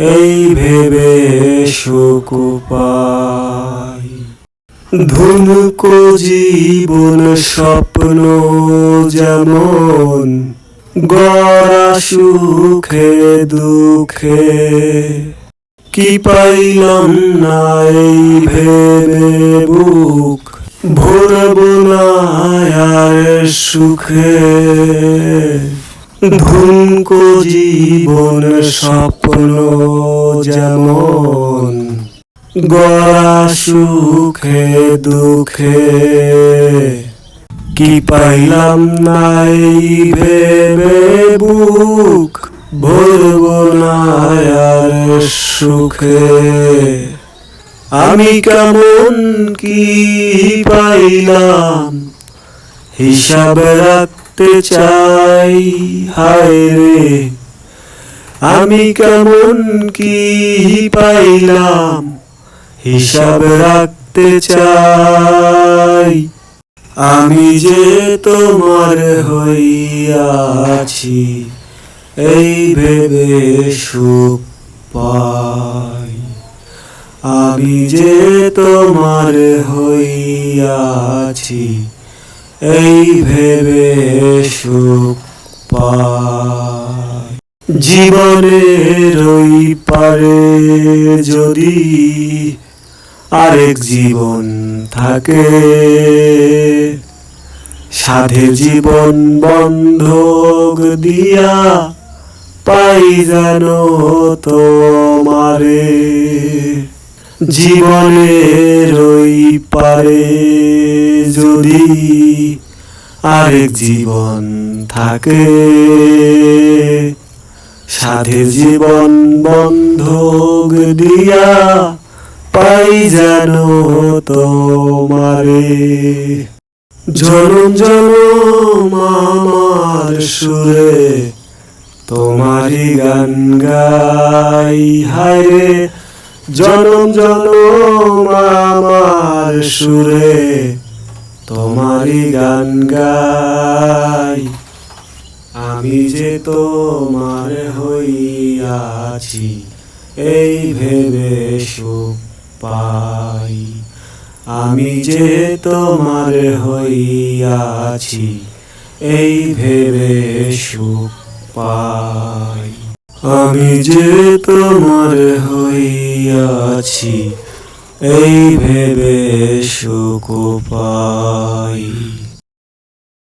এই ভেবে সুখ পাই। ধুমকো জীবন স্বপ্ন যেমন, গড়া সুখে দুঃখে। কি পাইলাম না এই ভেবে বুক, ভরব না আর সুখে। ধুমকো জীবন স্বপ্ন যেমন। গড়া সুখে দুঃখে, কি পাইলাম নাই ভেবে বুক ভরব আর সুখে। আমি কেমন কি পাইলাম, হিসাব রাখতে চাই, হায় রে। আমি কেমন কি পাইলাম, হিসাব রাখতে চাই। আমি যে তোমার হইয়াছি এই ভেবে সুখ পাই। আমি যে তোমার হইয়াছি এই ভেবে সুখ জীবনের ওই পারে যদি আরেক জীবন থাকে, সাধে জীবন বন্ধক দিয়া পাই যেন তোমারে। জীবনের ওই পারে যদি আরেক জীবন থাকে সাধে জীবন বন্ধক দিয়া পাই যেন তোমারে। জনম জনম আমার সুরে তোমারি গান গাই, হায় জনম জনম আমার সুরে তোমারি গান গাই। আমি যে তোমার হইয়াছি এই ভেবে সুখ পাই। আমি যে তোমার হইয়াছি এই ভেবে সুখ পাই। আমি যে তোমার হইয়াছি এই ভেবে সুখ পাই।